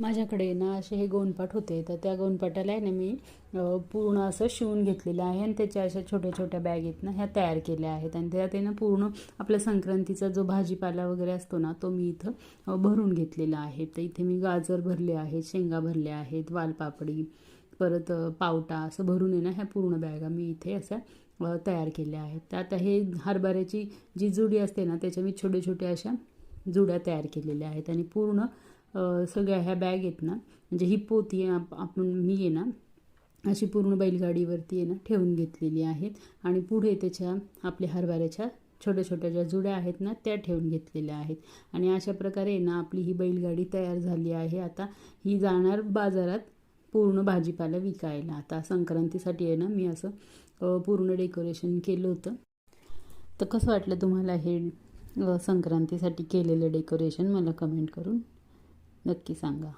माझ्याकडे ना असे हे गोणपाट होते तर त्या गोणपाटाला आहे ना मी पूर्ण असं शिवून घेतलेलं आहे. आणि त्याच्या अशा छोट्या छोट्या बॅग आहेत ना ह्या तयार केल्या आहेत. आणि त्यात ना पूर्ण आपल्या संक्रांतीचा जो भाजीपाला वगैरे असतो ना तो मी इथं भरून घेतलेला आहे. तर इथे मी गाजर भरले आहेत शेंगा भरल्या आहेत वालपापडी परत पावटा असं भरून आहे ना ह्या पूर्ण बॅगा मी इथे अशा तयार केल्या आहेत. तर आता हे हरभऱ्याची जी जुडी असते ना त्याच्या मी छोटे छोटे अशा जुड्या तयार केलेल्या आहेत. आणि पूर्ण सगळ्या ह्या बॅग आहेत ना म्हणजे ही पोती आहे आप- आपण मी आहे ना अशी पूर्ण बैलगाडीवरती आहे ना ठेवून घेतलेली आहेत. आणि पुढे त्याच्या आपल्या हरभऱ्याच्या छोट्या छोट्या ज्या जुड्या आहेत ना त्या ठेवून घेतलेल्या आहेत. आणि अशा प्रकारे आहे ना आपली ही बैलगाडी तयार झाली आहे. आता ही जाणार बाजारात पूर्ण भाजीपाला विकायला. आता संक्रांतीसाठी आहे ना मी असं पूर्ण डेकोरेशन केलं होतं. तर कसं वाटलं तुम्हाला हे संक्रांतीसाठी केलेलं डेकोरेशन? मला कमेंट करून. नक्की सांगा.